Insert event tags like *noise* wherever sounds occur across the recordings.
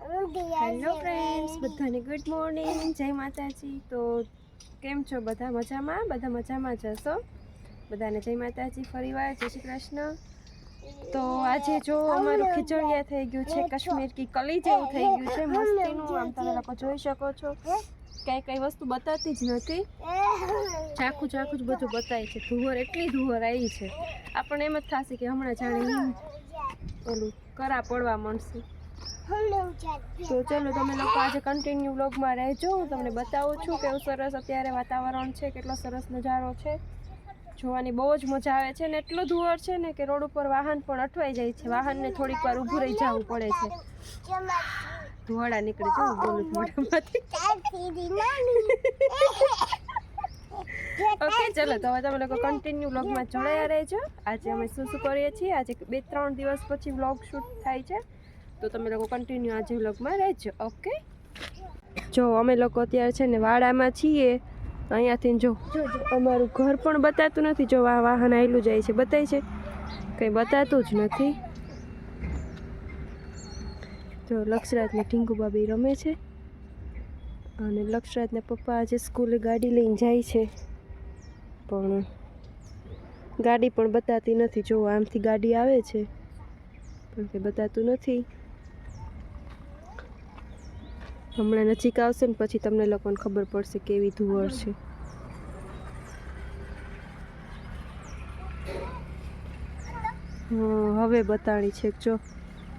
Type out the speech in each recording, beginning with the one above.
Hello friends બધાને good morning જય માતાજી. તો કેમ છો? બધા મજામાં? બધા મજામાં જ હશો? બધાને જય માતાજી ફરીવાર જય શ્રી કૃષ્ણ. તો આજે જો અમારું ખીચડિયા થઈ ગયું છે કાશ્મીર કી કલી જેવું થઈ ગયું છે મસ્તીનું. આમ તમે લોકો જોઈ શકો છો. કઈ કઈ વસ્તુ બતાવતી જ નથી. ચાખું ચાખું જ બધું બતાય છે. ધુવર એટલી ધુવર આવી છે. આપણને એમ જ થશે કે હમણાં જાણે ઓલું કરા પડવા મળશે તો ચાલો તમે લોકો આજે કન્ટિન્યુ વ્લોગમાં રહેજો. હું તમને બતાવું છું કેવું સરસ અત્યારે વાતાવરણ છે કેટલો સરસ નજારો છે. જોવાની બહુ જ મજા આવે છે ને એટલો ધુવર છે ને કે રોડ ઉપર વાહન પણ અટવાઈ જાય છે. વાહનને થોડીક વાર ઊભું રહી જવું પડે છે. ધુવાડા નીકળી જવું બોલું મોઢામાંથી ઓકે ચલો તો હવે તમે લોકો કન્ટિન્યુ વ્લોગમાં જોડાયા રહેજો. આજે અમે શું શું કરીએ છીએ? આજે બે ત્રણ દિવસ પછી વ્લોગ શૂટ થાય છે. તો તમે લોકો કન્ટિન્યુ આજે વ્લોગમાં રહેજો ઓકે જો, અમે લોકો અત્યારે છે ને વાડામાં છીએ. અહીંયાથી જો, અમારું ઘર પણ બતાતું નથી. જો વાહન આવેલું જાય છે, બતાય છે. કંઈ બતાતું જ નથી. જો, લક્ષરાજને ટીંકુ બાબી રમે છે. અને લક્ષરાજના પપ્પા આજે સ્કૂલે ગાડી લઈને જાય છે. પણ ગાડી પણ બતાતી નથી. જો, આમથી ગાડી આવે છે. પણ કંઈ બતાતું નથી. હમણાં નજીક આવશે ને પછી તમને લોકોને ખબર પડશે કેવી ધુવર છે. હવે બતાણી છે જો.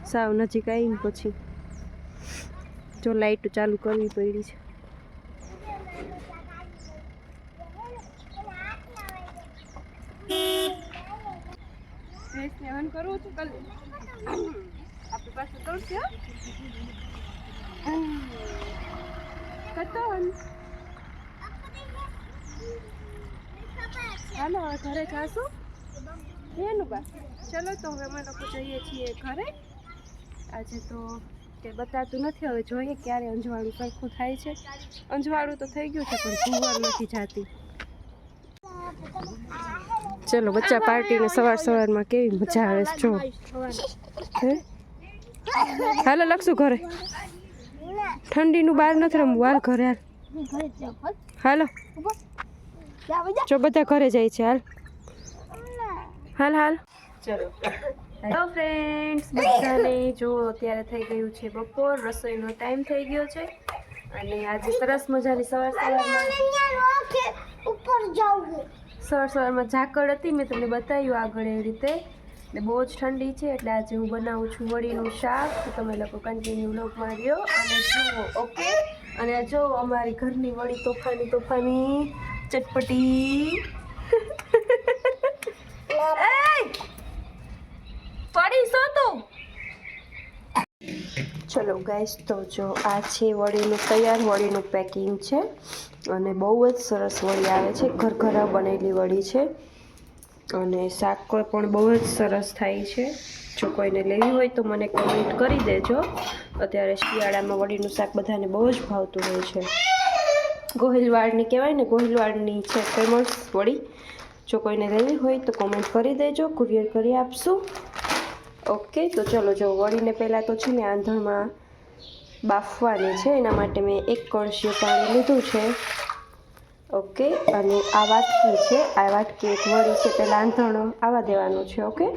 સાવ નજીક આવીને પછી. જો લાઈટ ચાલુ કરવી પડી છે. કરવું છું આપણી પાસે દોડશે કતોન હાલો, હવે ઘરે જાશું. એનું બા. ચલો તો હવે અમે લોકો જઈએ છીએ ઘરે. આજે તો કે બતાતું નથી. હવે જોઈએ ક્યારે અંજવાળું સરખું થાય છે. અંજવાળું તો થઈ ગયું છે, પણ ભૂવાર નથી જાતી. ચલો, બચ્ચા પાર્ટીને સવાર સવારમાં કેવી મજા આવે છે, જો. હાલો, લખશું ઘરે. ઠંડીનું બહાર નથી રમવું. હાલ ઘરે હાલ. હાલો. જો બધા ઘરે જાય છે. હાલ. હાલ હાલ. ચલો. હેલો ફ્રેન્ડ્સ બધાને જો અત્યારે થઈ ગયું છે બપોર. રસોઈનો ટાઈમ થઈ ગયો છે. અને આજે સરસ મજાની સવાર સવારમાં ઉપર સવાર સવારમાં ઝાકળ હતી. મેં તમને બતાવ્યું આગળ એ રીતે. ને બહુ જ ઠંડી છે એટલે આજે હું બનાવું છું વડીનું શાક. તો તમે લોકો કન્ટિન્યુ લોકમાં રહ્યો. અને જુઓ ઓકે? અને આ જો અમારી ઘરની વડી તોફાની તોફાની ચટપટી! *laughs* પડી શું તું. ચલો ગાઈસ તો જો આ છે વડીનું તૈયાર વડીનું પેકિંગ છે. અને બહુ જ સરસ વડી આવે છે. ઘર ઘરા બનેલી વડી છે. અને શાક પણ બહુ જ સરસ થાય છે. જો કોઈને લેવી હોય તો મને કમેન્ટ કરી દેજો. અત્યારે શિયાળામાં વડીનું શાક બધાને બહુ જ ભાવતું હોય છે. ગોહિલવાડની કહેવાય ને, ગોહિલવાડની છે ફેમસ વડી. જો કોઈને લેવી હોય તો કોમેન્ટ કરી દેજો કુરિયર કરી આપશું. ઓકે તો ચલો જો વળીને પહેલાં તો છે ને આંધણમાં બાફવાની છે. એના માટે મેં એક કળશીઓ પાણી લીધું છે. ઓકે, અને આ વાટકી છે? આ વાટકી એક વળી છે, પહેલાં આંધણ આવવા દેવાનું છે, ઓકે?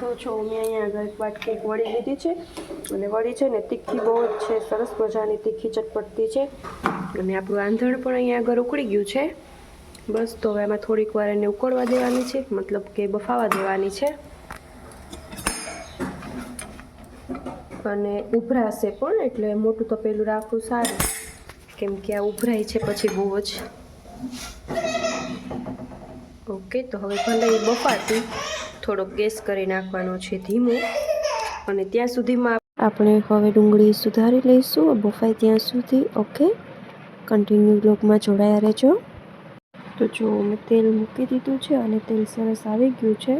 તો છો મેં અહીંયા આગળ એક વાટકી એક વળી લીધી છે, અને વળી છે ને તીખી બહુ જ છે, સરસ મજાની તીખી ચટપટતી છે, અને આપણું આંધણ પણ અહીંયા આગળ ઉકળી ગયું છે. બસ, તો હવે એમાં થોડીક વાર એને ઉકળવા દેવાની છે, મતલબ કે બફાવા દેવાની છે. અને ઉભરાશે પણ, એટલે મોટું તપેલું રાખવું સારું. કેમ કે આ ઉભરાય છે પછી બહુ જ. ઓકે તો હવે ભલે એ બફાતી, થોડોક ગેસ કરી નાખવાનો છે ધીમો. અને ત્યાં સુધીમાં આપણે હવે ડુંગળી સુધારી લઈશું બફાય ત્યાં સુધી. ઓકે કન્ટિન્યુ બ્લોગમાં જોડાયા રહેજો. તો જો મેં તેલ મૂકી દીધું છે અને તેલ સરસ આવી ગયું છે.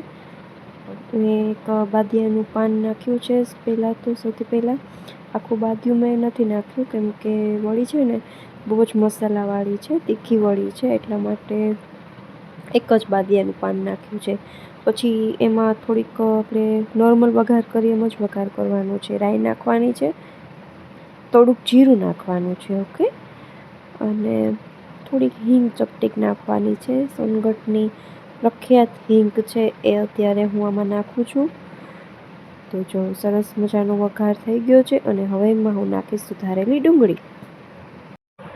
મેં એક બાદિયાનું પાન નાખ્યું છે પહેલાં તો સૌથી પહેલાં. આખું બાદિયું મેં નથી નાખ્યું કેમ કે વળી છે ને બહુ જ મસાલાવાળી છે, તીખી વળી છે, એટલા માટે એક જ બાદિયાનું પાન નાખ્યું છે. પછી એમાં થોડીક આપણે નોર્મલ વઘાર કરીએ એમ જ વઘાર કરવાનો છે. રાઈ નાખવાની છે, થોડુંક જીરું નાખવાનું છે, ઓકે? અને થોડીક હિંગ ચપટીક નાખવાની છે. સોનગઢની પ્રખ્યાત હિંગ છે એ અત્યારે હું આમાં નાખું છું. તો જો સરસ મજાનો વઘાર થઈ ગયો છે અને હવે એમાં હું નાખીશ સુધારેલી ડુંગળી.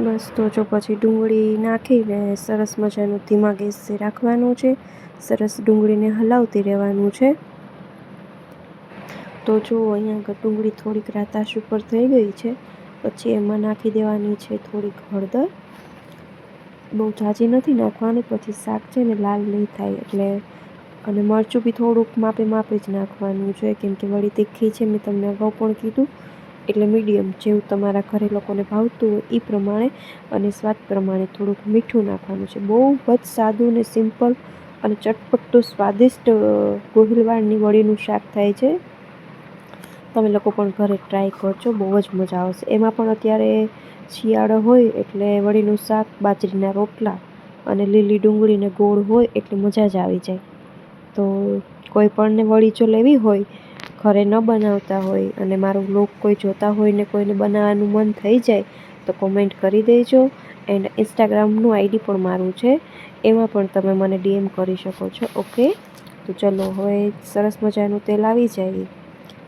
બસ તો જો પછી ડુંગળી નાખીને સરસ મજાનું ધીમા ગેસે રાખવાનું છે. સરસ ડુંગળીને હલાવતી રહેવાનું છે. તો જો અહીંયા આગળ ડુંગળી થોડીક રાતાશ ઉપર થઈ ગઈ છે. પછી એમાં નાખી દેવાની છે થોડીક હળદર. બહુ ઝાઝી નથી નાખવાની, પછી શાક છે ને લાલ નહીં થાય એટલે અને મરચું બી થોડુંક માપે માપે જ નાખવાનું છે. કેમ કે વળી તીખી છે મેં તમને અગાઉ પણ કીધું. એટલે મીડિયમ જેવું તમારા ઘરે લોકોને ભાવતું હોય એ પ્રમાણે અને સ્વાદ પ્રમાણે થોડુંક મીઠું નાખવાનું છે. બહુ જ સાદું ને સિમ્પલ અને ચટપટું સ્વાદિષ્ટ ગોહિલવાડની વડીનું શાક થાય છે. તમે લોકો પણ ઘરે ટ્રાય કરજો, બહુ જ મજા આવશે. એમાં પણ અત્યારે શિયાળો હોય એટલે વળીનું શાક, બાજરીના રોટલા અને લીલી ડુંગળીને ગોળ હોય એટલે મજા જ આવી જાય. તો કોઈ પણને વળી જો લેવી હોય, ઘરે ન બનાવતા હોય અને મારો વ્લોગ કોઈ જોતા હોય ને કોઈને બનાવવાનું મન થઈ જાય, તો કોમેન્ટ કરી દેજો. એન્ડ ઇન્સ્ટાગ્રામનું આઈડી પણ મારું છે. એમાં પણ તમે મને ડીએમ કરી શકો છો ઓકે તો ચલો, હવે સરસ મજાનું તેલ આવી જાય.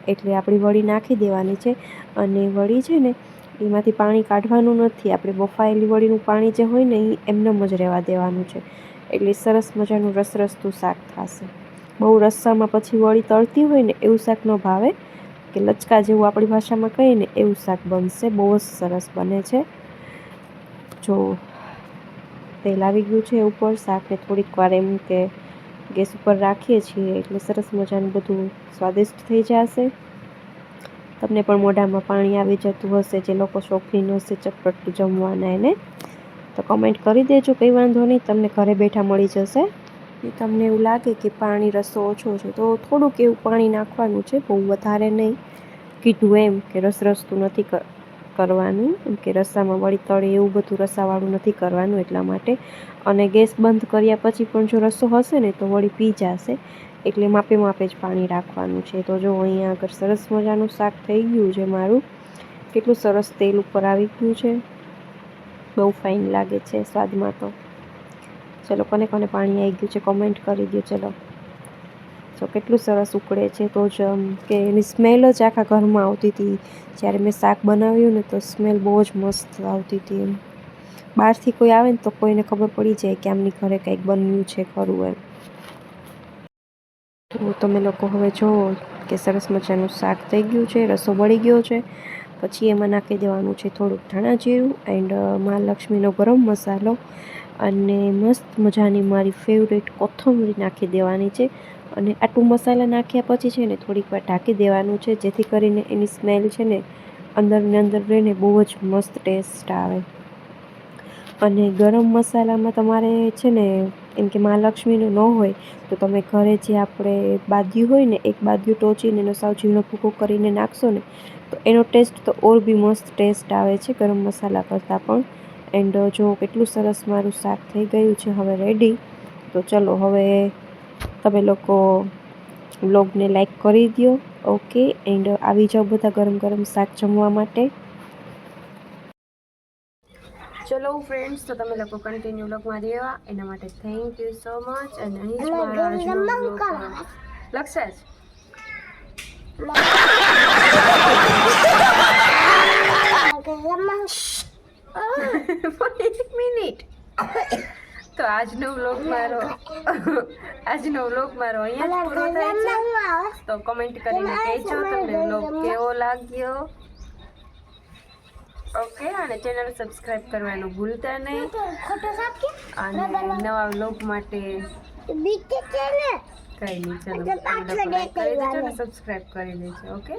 એટલે આપણી વળી નાખી દેવાની છે અને વળી છે ને, એમાંથી પાણી કાઢવાનું નથી. આપણે બફાયેલી વળીનું પાણી જે હોય ને, એ એમનેમ જ રહેવા દેવાનું છે. એટલે સરસ મજાનું રસરસતું શાક થશે. બહુ રસ્સામાં પછી વળી તળતી હોય ને એવું શાક ન ભાવે કે લચકા જેવું આપણી ભાષામાં કહીએ ને એવું શાક બનશે. બહુ જ સરસ બને છે. જો તેલ આવી ગયું છે ઉપર. શાકને થોડીક વાર એમ કે ગેસ ઉપર રાખીએ છીએ એટલે સરસ મજાનું બધું સ્વાદિષ્ટ થઈ જશે. તમને પણ મોઢામાં પાણી આવી જતું હશે, જે લોકો શોખીન હશે ચટપટું જમવાના એને. તો કમેન્ટ કરી દેજો, કંઈ વાંધો નહીં, તમને ઘરે બેઠા મળી જશે. તમને એવું લાગે કે પાણી રસો ઓછો છે, તો થોડુંક એવું પાણી નાખવાનું છે, બહુ વધારે નહીં. કીધું એમ કે રસ રસતું નથી કરવાનું, એમ કે રસામાં વળી તળે એવું બધું રસાવાળું નથી કરવાનું એટલા માટે. અને ગેસ બંધ કર્યા પછી પણ જો રસો હશે ને, તો વળી પી જશે. એટલે માપે માપે જ પાણી રાખવાનું છે. તો જો અહીંયા આગળ સરસ મજાનું શાક થઈ ગયું છે મારું. કેટલું સરસ તેલ ઉપર આવી ગયું છે. બહુ ફાઇન લાગે છે સ્વાદમાં તો. ચલો, કોને કોને પાણી આવી ગયું છે કોમેન્ટ કરી દો ચલો. તો કેટલું સરસ ઉકળે છે તો જ કે એની સ્મેલ જ આખા ઘરમાં આવતી હતી. જ્યારે મેં શાક બનાવ્યું ને તો સ્મેલ બહુ જ મસ્ત આવતી હતી એમ. બહારથી કોઈ આવે ને તો કોઈને ખબર પડી જાય કે આમની ઘરે કંઈક બન્યું છે, ખરું એમ. તો તમે લોકો હવે જુઓ કે સરસ મજાનું શાક થઈ ગયું છે, રસો બળી ગયો છે. પછી એમાં નાખી દેવાનું છે થોડુંક ધાણા જીરું એન્ડ મહાલક્ષ્મીનો ગરમ મસાલો અને મસ્ત મજાની મારી ફેવરેટ કોથમરી નાખી દેવાની છે. અને આટલું મસાલા નાખ્યા પછી છે ને થોડીક વાર ઢાંકી દેવાનું છે જેથી કરીને એની સ્મેલ છે ને અંદરને અંદર રહીને બહુ જ મસ્ત ટેસ્ટ આવે. અને ગરમ મસાલામાં તમારે છે ને, એમ કે મહાલક્ષ્મીનું ન હોય, તો તમે ઘરે જે આપણે બાદ્યું હોય ને, એક બાદ્યું ટોચીને, એનો સાવ ઝીણો ભૂકો કરીને નાખશો ને, તો એનો ટેસ્ટ તો ઓર બી મસ્ત ટેસ્ટ આવે છે ગરમ મસાલા કરતાં પણ. એન્ડ જો કેટલું સરસ મારું શાક થઈ ગયું છે હવે રેડી તો ચલો હવે તમે લોકો બ્લોગને લાઈક કરી દો ઓકે એન્ડ આવી જાઓ બધા ગરમ ગરમ શાક જમવા માટે. ચલો ફ્રેન્ડ્સ તો તમે લોકો કન્ટિન્યુ લોકમાં રહેવા. એના માટે થેન્ક યુ સો મચ અને અહીં જ મારો આજનો જ એક મિનિટ. તો આજનો વ્લોગ મારો આજનો વ્લોગ મારો અહીંયા જ પૂરો થાય છે. તો કમેન્ટ કરીને કહેજો તમને વ્લોગ કેવો લાગ્યો. ઓકે અને ચેનલ સબસ્ક્રાઇબ કરવાનું ભૂલતા નહીં. અને નવા વ્લોગ માટે કઈ નહીં ચલો. સબસ્ક્રાઇબ કરી દેજો ઓકે